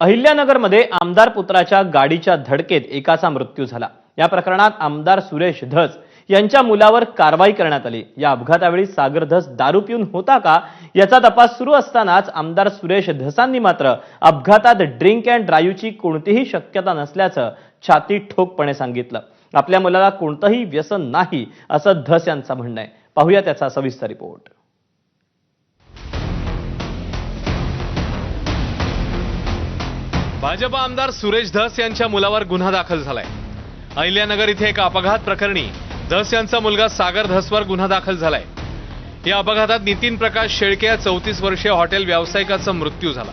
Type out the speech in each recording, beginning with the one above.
अहिल्यानगरमध्ये आमदार पुत्राच्या गाडीच्या धडकेत एकाचा मृत्यू झाला. या प्रकरणात आमदार सुरेश धस यांच्या मुलावर कारवाई करण्यात आली. या अपघातावेळी सागर धस दारू पिऊन होता का याचा तपास सुरू असतानाच आमदार सुरेश धसांनी मात्र अपघातात ड्रिंक अँड ड्राईव्हची कोणतीही शक्यता नसल्याचं छाती ठोकपणे सांगितलं. आपल्या मुलाला कोणतंही व्यसन नाही असं धस यांचं म्हणणं आहे. पाहूया त्याचा सविस्तर रिपोर्ट. भाजपा आमदार सुरेश धस यांच्या मुलावर गुन्हा दाखल झालाय. अहिल्यानगर इथे एका अपघात प्रकरणी धस यांचा मुलगा सागर धसवर गुन्हा दाखल झालाय. या अपघातात नितीन प्रकाश शेळके या चौतीस वर्षीय हॉटेल व्यावसायिकाचा मृत्यू झाला.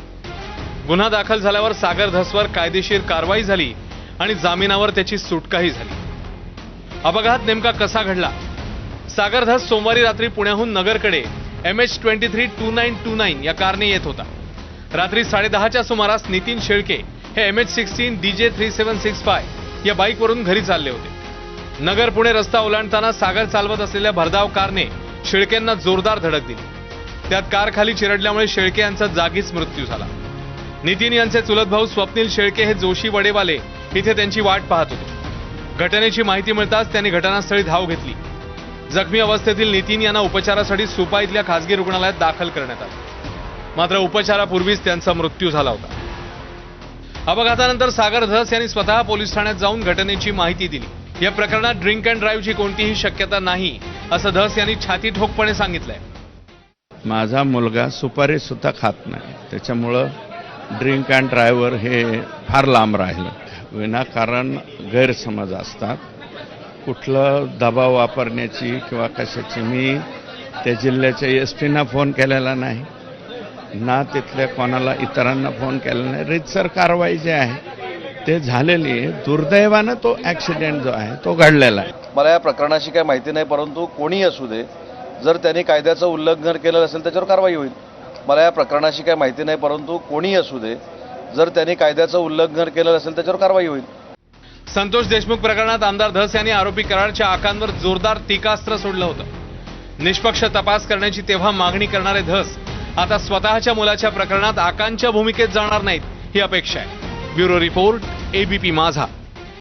गुन्हा दाखल झाल्यावर सागर धसवर कायदेशीर कारवाई झाली आणि जामिनावर त्याची सुटकाही झाली. अपघात नेमका कसा घडला? सागर धस सोमवारी रात्री पुण्याहून नगरकडे M H twenty three two nine two nine या कारने येत होता. रात्री साडेदहाच्या सुमारास नितीन शेळके हे M H sixteen D J three seven six five या बाईकवरून घरी चालले होते. नगर पुणे रस्ता ओलांडताना सागर चालवत असलेल्या भरधाव कारने शेळकेंना जोरदार धडक दिली. त्यात कार खाली चिरडल्यामुळे शेळके यांचा जागीच मृत्यू झाला. नितीन यांचे चुलत भाऊ स्वप्नील शेळके हे जोशी वडेवाले इथे त्यांची वाट पाहत होते. घटनेची माहिती मिळताच त्यांनी घटनास्थळी धाव घेतली. जखमी अवस्थेतील नितीन यांना उपचारासाठी सुपा इथल्या खासगी रुग्णालयात दाखल करण्यात आलं. मात्र उपचारापूर्वीच त्यांचा मृत्यू झाला होता. अपघातानंतर सागर धस यांनी स्वतः पोलीस ठाण्यात जाऊन घटनेची माहिती दिली. या प्रकरणात ड्रिंक अँड ड्राईव्हची कोणतीही शक्यता नाही असं धस यांनी छाती ठोकपणे सांगितलंय. माझा मुलगा सुपारी सुद्धा खात नाही. त्याच्यामुळं ड्रिंक अँड ड्रायव्हर हे फार लांब राहिलं. विनाकारण गैरसमज असतात. कुठलं दबाव वापरण्याची किंवा कशाची मी त्या जिल्ह्याच्या एस पीना फोन केलेला नाही. ना तिथल्या कोणाला इतरांना फोन केलेला नाही. रितसर कारवाई जी आहे ते झालेली आहे. दुर्दैवानं तो ॲक्सिडेंट जो आहे तो घडलेला आहे. मला या प्रकरणाची काही माहिती नाही परंतु कोणी असू दे जर त्यांनी कायद्याचं उल्लंघन केलं असेल त्याच्यावर कारवाई होईल. मला या प्रकरणाची काही माहिती नाही परंतु कोणी असू दे जर त्यांनी कायद्याचं उल्लंघन केलं असेल त्याच्यावर कारवाई होईल. संतोष देशमुख प्रकरणात आमदार धस यांनी आरोपी कराडच्या आकांवर जोरदार टीकास्त्र सोडलं होतं. निष्पक्ष तपास करण्याची तेव्हा मागणी करणारे धस आता स्वतःच्या मुलाच्या प्रकरणात आकांच्या भूमिकेत जाणार नाहीत ही अपेक्षा आहे. ब्युरो रिपोर्ट एबीपी माझा.